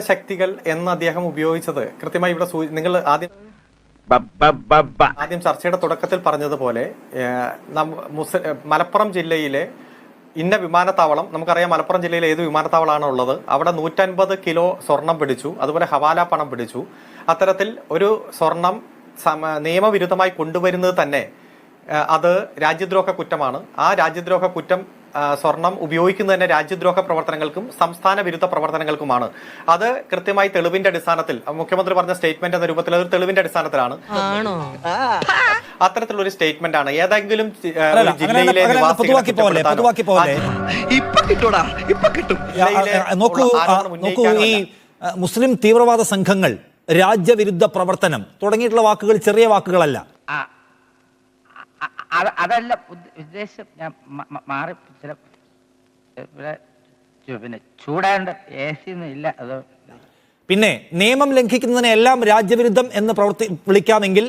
ശക്തികൾ എന്ന് അദ്ദേഹം ഉപയോഗിച്ചത്. കൃത്യമായി ഇവിടെ നിങ്ങൾ ആദ്യം ആദ്യം ചർച്ചയുടെ തുടക്കത്തിൽ പറഞ്ഞതുപോലെ മലപ്പുറം ജില്ലയിലെ ഇന്ന വിമാനത്താവളം നമുക്കറിയാം മലപ്പുറം ജില്ലയിലെ ഏത് വിമാനത്താവളമാണ് ഉള്ളത്. അവിടെ നൂറ്റൻപത് കിലോ സ്വർണം പിടിച്ചു. അതുപോലെ ഹവാല പണം പിടിച്ചു. അത്തരത്തിൽ ഒരു സ്വർണം നിയമവിരുദ്ധമായി കൊണ്ടുവരുന്നത് തന്നെ അത് രാജ്യദ്രോഹ കുറ്റമാണ്. ആ രാജ്യദ്രോഹ കുറ്റം സ്വർണം ഉപയോഗിക്കുന്നത് തന്നെ രാജ്യദ്രോഹ പ്രവർത്തനങ്ങൾക്കും സംസ്ഥാന വിരുദ്ധ പ്രവർത്തനങ്ങൾക്കുമാണ്. അത് കൃത്യമായി തെളിവിന്റെ അടിസ്ഥാനത്തിൽ മുഖ്യമന്ത്രി പറഞ്ഞ സ്റ്റേറ്റ്മെന്റ് എന്ന രൂപത്തിൽ അത് തെളിവിന്റെ അടിസ്ഥാനത്തിലാണ്. അത്തരത്തിലുള്ള ഒരു സ്റ്റേറ്റ്മെന്റ് ആണ്. ഏതെങ്കിലും ജില്ലയിലെ നോക്കൂ ഈ മുസ്ലിം തീവ്രവാദ സംഘങ്ങൾ രാജ്യവിരുദ്ധ പ്രവർത്തനം തുടങ്ങിയിട്ടുള്ള വാക്കുകൾ ചെറിയ വാക്കുകളല്ല. അതല്ല ഉദ്ദ- ഉദ്ദേശം ഞാൻ മാറി ചില ഇവിടെ പിന്നെ ചൂടാണ്ട് എ സി ഒന്നും ഇല്ല അത് പിന്നെ നിയമം ലംഘിക്കുന്നതിനെ എല്ലാം രാജ്യവിരുദ്ധം എന്ന് പ്രവർത്തി വിളിക്കാമെങ്കിൽ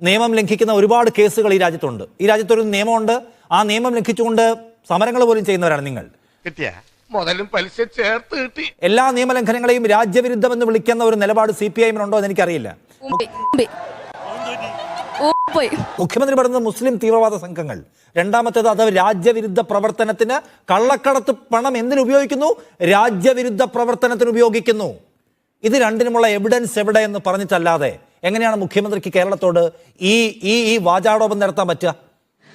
നിയമം ലംഘിക്കുന്ന ഒരുപാട് കേസുകൾ ഈ രാജ്യത്തുണ്ട്. ഈ രാജ്യത്തൊരു നിയമമുണ്ട്. ആ നിയമം ലംഘിച്ചുകൊണ്ട് സമരങ്ങൾ പോലും ചെയ്യുന്നവരാണ് നിങ്ങൾ. കിട്ടിയ? മുതലും പലിശ ചേർത്ത് കിട്ടി. എല്ലാ നിയമലംഘനങ്ങളെയും രാജ്യവിരുദ്ധം എന്ന് വിളിക്കുന്ന ഒരു നിലപാട് സി പി ഐ എമ്മിനുണ്ടോ എന്ന് എനിക്കറിയില്ല. മുഖ്യമന്ത്രി പറയുന്നത് മുസ്ലിം തീവ്രവാദ സംഘങ്ങൾ. രണ്ടാമത്തേത് അത് രാജ്യവിരുദ്ധ പ്രവർത്തനത്തിന് കള്ളക്കടത്ത് പണം എന്തിനു ഉപയോഗിക്കുന്നു? രാജ്യവിരുദ്ധ പ്രവർത്തനത്തിന് ഉപയോഗിക്കുന്നു. ഇത് രണ്ടിനുമുള്ള എവിഡൻസ് എവിടെ എന്ന് പറഞ്ഞിട്ടല്ലാതെ എങ്ങനെയാണ് മുഖ്യമന്ത്രിക്ക് കേരളത്തോട് ഈ ഈ ഈ വാചാടോപം നടത്താൻ പറ്റുക?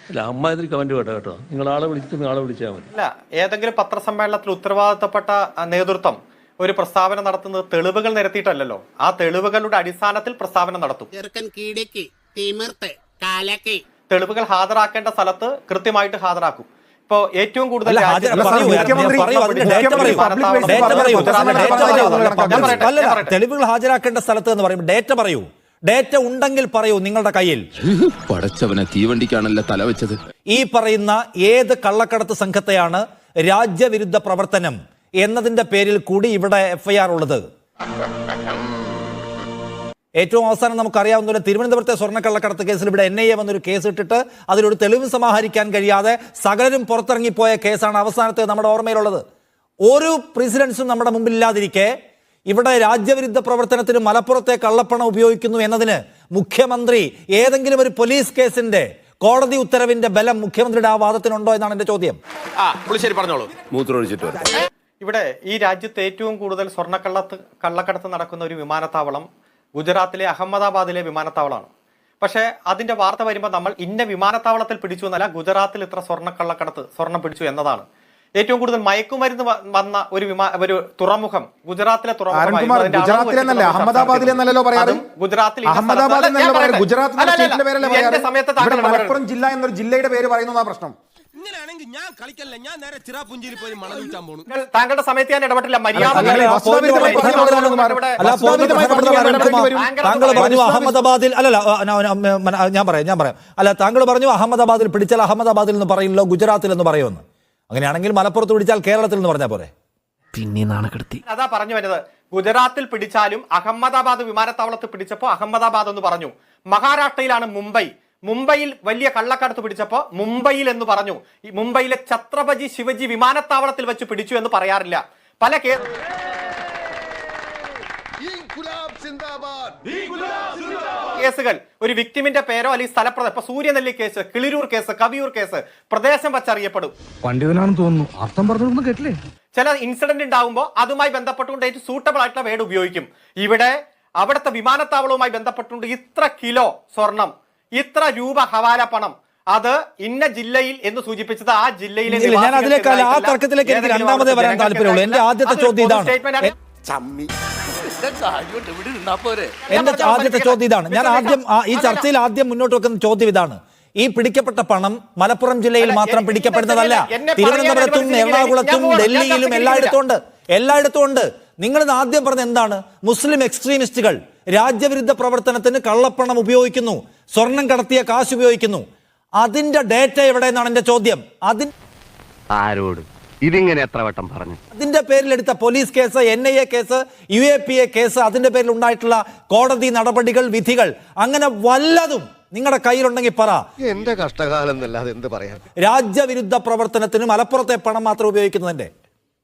അല്ല അമ്മാതിരി കമന്റ് കേട്ടോ കേട്ടോ. നിങ്ങൾ ആളെ വിളിച്ചിട്ട് ആളെ വിളിച്ചാൽ മതി. അല്ല ഏതെങ്കിലും പത്രസമ്മേളനത്തിൽ ഉത്തരവാദിത്തപ്പെട്ട നേതൃത്വം ഒരു പ്രസ്താവന നടത്തുന്നത് തെളിവുകൾ നിരത്തിയിട്ടല്ലല്ലോ. ആ തെളിവുകളുടെ അടിസ്ഥാനത്തിൽ പ്രസ്താവന നടത്തും. തിമിർത്ത് കാലക്ക്. തെളിവുകൾ ഹാജരാക്കേണ്ട സ്ഥലത്ത് കൃത്യമായിട്ട് ഹാജരാക്കും. ഇപ്പോ ഏറ്റവും കൂടുതൽ. തെളിവുകൾ ഹാജരാക്കേണ്ട സ്ഥലത്ത് എന്ന് പറയും ഡേറ്റ പറയൂ. ഡേറ്റ ഉണ്ടെങ്കിൽ പറയൂ നിങ്ങളുടെ കയ്യിൽ. പടച്ചവനെ തീവണ്ടിക്കാണല്ലോ തല വെച്ചത്? ഈ പറയുന്ന ഏത് കള്ളക്കടത്ത് സംഘത്തെയാണ് രാജ്യവിരുദ്ധ പ്രവർത്തനം എന്നതിന്റെ പേരിൽ കൂടി ഇവിടെ എഫ്ഐആർ ഉള്ളത്? ഏറ്റവും അവസാനം നമുക്കറിയാവുന്ന പോലെ തിരുവനന്തപുരത്തെ സ്വർണക്കള്ളക്കടത്ത് കേസിൽ ഇവിടെ എൻ ഐ എ വന്നൊരു കേസ് ഇട്ടിട്ട് അതിലൊരു തെളിവ് സമാഹരിക്കാൻ കഴിയാതെ സകലരും പുറത്തിറങ്ങിപ്പോയ കേസാണ് അവസാനത്തെ നമ്മുടെ ഓർമ്മയിലുള്ളത്. ഒരു പ്രസിഡൻസും നമ്മുടെ മുമ്പിലില്ലാതിരിക്കെ ഇവിടെ രാജ്യവിരുദ്ധ പ്രവർത്തനത്തിന് മലപ്പുറത്തെ കള്ളപ്പണം ഉപയോഗിക്കുന്നു എന്നതിന് മുഖ്യമന്ത്രി ഏതെങ്കിലും ഒരു പോലീസ് കേസിന്റെ കോടതി ഉത്തരവിന്റെ ബലം മുഖ്യമന്ത്രിയുടെ ആ വാദത്തിനുണ്ടോ എന്നാണ് എന്റെ ചോദ്യം. ആ പുളിശ്ശേരി പറഞ്ഞോളൂ. മൂത്രമൊഴിച്ചിട്ട് ഇവിടെ ഈ രാജ്യത്ത് ഏറ്റവും കൂടുതൽ സ്വർണക്കള്ളത്ത് കള്ളക്കടത്ത് നടക്കുന്ന ഒരു വിമാനത്താവളം ഗുജറാത്തിലെ അഹമ്മദാബാദിലെ വിമാനത്താവളമാണ്. പക്ഷേ അതിന്റെ വാർത്ത വരുമ്പോൾ നമ്മൾ ഇന്ന വിമാനത്താവളത്തിൽ പിടിച്ചു എന്നല്ല ഗുജറാത്തിൽ ഇത്ര സ്വർണക്കള്ളക്കടത്ത് സ്വർണം പിടിച്ചു എന്നതാണ്. ഏറ്റവും കൂടുതൽ മയക്കുമരുന്ന് വന്ന ഒരു വിമാ ഒരു തുറമുഖം ഗുജറാത്തിലെ തുറമുഖം പറയാറ്? ഗുജറാത്തിൽ അഹമ്മദാബാദ്. ഗുജറാത്ത് സമയത്ത് മലപ്പുറം ജില്ല എന്നൊരു ജില്ലയുടെ പേര് പറയുന്നതാണ് പ്രശ്നം. ഇങ്ങനെയാണെങ്കിൽ ഞാൻ കളിക്കല്ല? ഞാൻ നേരെ ചിറാപുഞ്ചിയിൽ പോയി മണൽ വിൽക്കാൻ പോണു. താങ്കളുടെ സമയത്ത് ഞാൻ ഇടപെട്ടില്ല. താങ്കൾ പറഞ്ഞു അഹമ്മദാബാദിൽ അല്ലല്ല ഞാൻ പറയാം ഞാൻ പറയാം. അല്ല താങ്കൾ പറഞ്ഞു അഹമ്മദാബാദിൽ പിടിച്ചാൽ അഹമ്മദാബാദിൽ എന്ന് പറയില്ലോ ഗുജറാത്തിൽ എന്ന് പറയുമെന്ന് അങ്ങനെയാണെങ്കിൽ മലപ്പുറത്ത് പിടിച്ചാൽ കേരളത്തിൽ എന്ന് പറഞ്ഞാൽ പോരെ? പിന്നെ നാണക്കെടുത്തി. അതാ പറഞ്ഞു വരുന്നത്. ഗുജറാത്തിൽ പിടിച്ചാലും അഹമ്മദാബാദ് വിമാനത്താവളത്തിൽ പിടിച്ചപ്പോ അഹമ്മദാബാദ് എന്ന് പറഞ്ഞു. മഹാരാഷ്ട്രയിലാണ് മുംബൈ. മുംബൈയിൽ വലിയ കള്ളക്കടത്ത് പിടിച്ചപ്പോൾ മുംബൈയിൽ എന്ന് പറഞ്ഞു. ഈ മുംബൈയിലെ ഛത്രപതി ശിവജി വിമാനത്താവളത്തിൽ വെച്ച് പിടിച്ചു എന്ന് പറയാറില്ല. പല കേ കേസുകൾ. ഒരു വിക്ടിമിന്റെ പേരോ അല്ലെങ്കിൽ സ്ഥലപ്രദ. ഇപ്പൊ Suryanelli case Kiliroor case Kaviyoor case പ്രദേശം വച്ചറിയപ്പെടും. പണ്ഡിതനാണെന്ന് തോന്നുന്നു. അർത്ഥം പറഞ്ഞു കേട്ടില്ലേ? ചില ഇൻസിഡന്റ് ഉണ്ടാകുമ്പോൾ അതുമായി ബന്ധപ്പെട്ടുകൊണ്ട് ഏറ്റവും സൂട്ടബിൾ ആയിട്ടുള്ള വേട് ഉപയോഗിക്കും. ഇവിടെ അവിടുത്തെ വിമാനത്താവളവുമായി ബന്ധപ്പെട്ടുകൊണ്ട് ഇത്ര കിലോ സ്വർണം ഇത്ര രൂപ ഹവാല പണം അത് ഇന്ന ജില്ലയിൽ എന്ന് സൂചിപ്പിച്ചത് ആ ജില്ലയിലെ ഞാൻ അതിലേക്ക് ആ തർക്കത്തിലേക്ക് എനിക്ക് രണ്ടാമതേ വരാൻ. താല്പര്യമുള്ളൂ. എന്റെ ആദ്യത്തെ ചോദ്യം ഇതാണ്. ചമ്മി. എന്റെ ഞാൻ ആദ്യത്തെ ചോദ്യം ഇതാണ്. ഞാൻ ആദ്യം ഈ ചർച്ചയിൽ ആദ്യം മുന്നോട്ട് വെക്കുന്ന ചോദ്യം ഇതാണ്. ഈ പിടിക്കപ്പെട്ട പണം മലപ്പുറം ജില്ലയിൽ മാത്രം പിടിക്കപ്പെടുന്നതല്ല. തിരുവനന്തപുരത്തും എറണാകുളത്തും ഡൽഹിയിലും എല്ലായിടത്തും ഉണ്ട് എല്ലായിടത്തും ഉണ്ട്. നിങ്ങൾ ഇത് ആദ്യം പറഞ്ഞ എന്താണ്? മുസ്ലിം എക്സ്ട്രീമിസ്റ്റുകൾ രാജ്യവിരുദ്ധ പ്രവർത്തനത്തിന് കള്ളപ്പണം ഉപയോഗിക്കുന്നു. സ്വർണം കടത്തിയ കാശ് ഉപയോഗിക്കുന്നു. അതിന്റെ ഡേറ്റ എവിടെ എന്നാണ് എന്റെ ചോദ്യം. അതിൻ ആരോട്? ഇതിങ്ങനെ എത്ര വട്ടം പറഞ്ഞു? അതിന്റെ പേരിൽ എടുത്ത police case N I A case U A P A case അതിന്റെ പേരിൽ ഉണ്ടായിട്ടുള്ള കോടതി നടപടികൾ വിധികൾ അങ്ങനെ വല്ലതും നിങ്ങളുടെ കയ്യിലുണ്ടെങ്കിൽ പറ. എന്റെ കഷ്ടകാലം എന്ത് പറയാം രാജ്യവിരുദ്ധ പ്രവർത്തനത്തിന് മലപ്പുറത്തെ പണം മാത്രം ഉപയോഗിക്കുന്നതിന്റെ.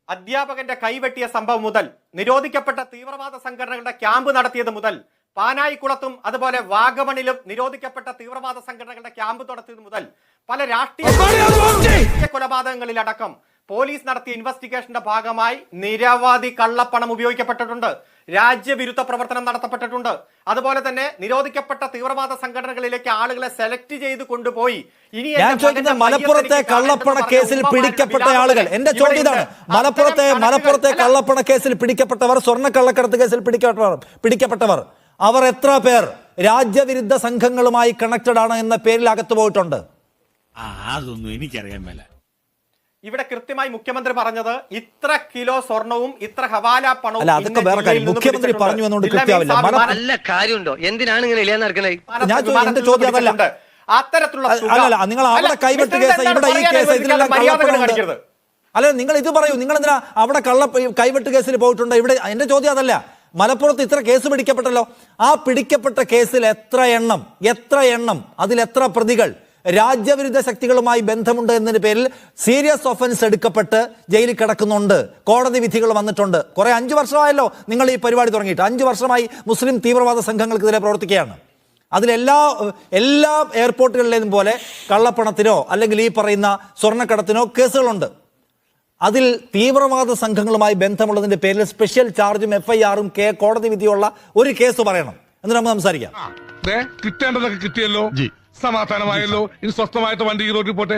അധ്യാപകന്റെ കൈവെട്ടിയ സംഭവം മുതൽ നിരോധിക്കപ്പെട്ട തീവ്രവാദ സംഘടനകളുടെ ക്യാമ്പ് നടത്തിയത് മുതൽ പാനായിക്കുളത്തും അതുപോലെ വാഗമണിലും നിരോധിക്കപ്പെട്ട തീവ്രവാദ സംഘടനകളുടെ ക്യാമ്പ് തുടത്തിയത് മുതൽ പല രാഷ്ട്രീയ കൊലപാതകങ്ങളിലടക്കം പോലീസ് നടത്തിയ ഇൻവെസ്റ്റിഗേഷന്റെ ഭാഗമായി നിരവധി കള്ളപ്പണം ഉപയോഗിക്കപ്പെട്ടിട്ടുണ്ട്. രാജ്യവിരുദ്ധ പ്രവർത്തനം നടത്തപ്പെട്ടിട്ടുണ്ട്. അതുപോലെ തന്നെ നിരോധിക്കപ്പെട്ട തീവ്രവാദ സംഘടനകളിലേക്ക് ആളുകളെ സെലക്ട് ചെയ്ത് കൊണ്ടുപോയി. ഇനി ഞാൻ ചോദിക്കുന്നത് മലപ്പുറത്തെ കള്ളപ്പണ കേസിൽ പിടിക്കപ്പെട്ട ആളുകൾ. എന്റെ ചോദ്യം ഇതാണ്. മലപ്പുറത്തെ മലപ്പുറത്തെ കള്ളപ്പണ കേസിൽ പിടിക്കപ്പെട്ടവർ സ്വർണ കള്ളക്കടത്ത് കേസിൽ പിടിക്കപ്പെട്ടവർ പിടിക്കപ്പെട്ടവർ. അവർ എത്ര പേർ രാജ്യവിരുദ്ധ സംഘങ്ങളുമായി കണക്റ്റഡ് ആണ് എന്ന പേരിൽ അകത്ത് പോയിട്ടുണ്ട്. അതൊന്നും എനിക്കറിയാൻ മേല. ഇവിടെ കൃത്യമായി മുഖ്യമന്ത്രി പറഞ്ഞത് ഇത്ര കിലോ സ്വർണവും ഇത്ര ഹവാല പണവും അല്ല, അതൊക്കെ വേറെ കാര്യം. മുഖ്യമന്ത്രി പറഞ്ഞു എന്നുകൊണ്ട് ജില്ലാ കൃത്യമാവില്ല. നല്ല കാര്യമുണ്ടോ? എന്തിനാണ് ഇങ്ങനെ ഞാൻ ചോദിക്കുന്നത് എന്റെ ചോദ്യം അതല്ല. അത്തരത്തിലുള്ള അല്ലല്ല നിങ്ങൾ അവിടെ അല്ല, കൈവെട്ട് കേസ് ഇവിടെ ഈ പറയാൻ കേസ് അനുവദിക്കാതെ ഇതിലെല്ലാം കള്ളപ്പണം അല്ല നിങ്ങൾ ഇത് പറയൂ. നിങ്ങൾ എന്തിനാ അവിടെ കള്ള കൈവെട്ട് കേസിൽ പോയിട്ടുണ്ട്? ഇവിടെ എന്റെ ചോദ്യം അതല്ല. മലപ്പുറത്ത് ഇത്ര കേസ് പിടിക്കപ്പെട്ടല്ലോ. ആ പിടിക്കപ്പെട്ട കേസിൽ എത്ര എണ്ണം എത്ര എണ്ണം അതിൽ എത്ര പ്രതികൾ രാജ്യവിരുദ്ധ ശക്തികളുമായി ബന്ധമുണ്ട് എന്നതിന് പേരിൽ സീരിയസ് ഒഫൻസ് എടുക്കപ്പെട്ട് ജയിലിൽ കിടക്കുന്നുണ്ട്. കോടതി വിധികൾ വന്നിട്ടുണ്ട്. കുറെ അഞ്ചു വർഷമായല്ലോ നിങ്ങൾ ഈ പരിപാടി തുടങ്ങിയിട്ട്. അഞ്ചു വർഷമായി മുസ്ലിം തീവ്രവാദ സംഘങ്ങൾക്കെതിരെ പ്രവർത്തിക്കുകയാണ്. അതിലെല്ലാ എല്ലാ എയർപോർട്ടുകളിലേതും പോലെ കള്ളപ്പണത്തിനോ അല്ലെങ്കിൽ ഈ പറയുന്ന സ്വർണക്കടത്തിനോ കേസുകളുണ്ട്. അതിൽ തീവ്രവാദ സംഘങ്ങളുമായി ബന്ധമുള്ളതിന്റെ പേരിൽ സ്പെഷ്യൽ ചാർജും എഫ് ഐ ആറും കെ കോടതി വിധിയുള്ള ഒരു കേസ് പറയണം. എന്നിട്ട് നമുക്ക് സംസാരിക്കാം. കിട്ടേണ്ടതൊക്കെ കിട്ടിയല്ലോ. സമാധാനമായല്ലോ. ഇനി സ്വസ്ഥമായിട്ട് വണ്ടി ഈ റോഡിൽ പോട്ടെ.